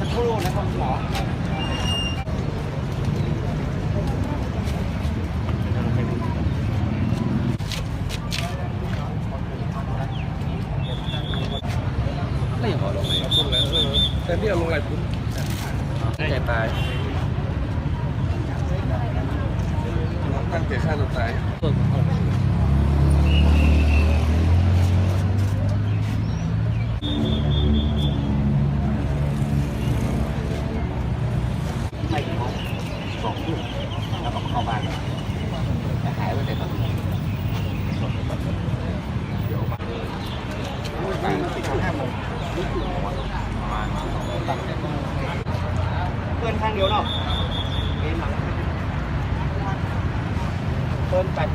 สักครู่นะครับหมอไม่อย่างพอลงเลยคุณแล้วแต่ที่เอาลงไหลคุณใจปลายตั้งแต่ฆ่าตัวตาย แล้วก็เข้าบ้านจะหายไปแต่ตอนนี้เดี๋ยวมาเลยไปติดห้โมงประมาณเพื่อนข้างเดียวเนาะเปินแปด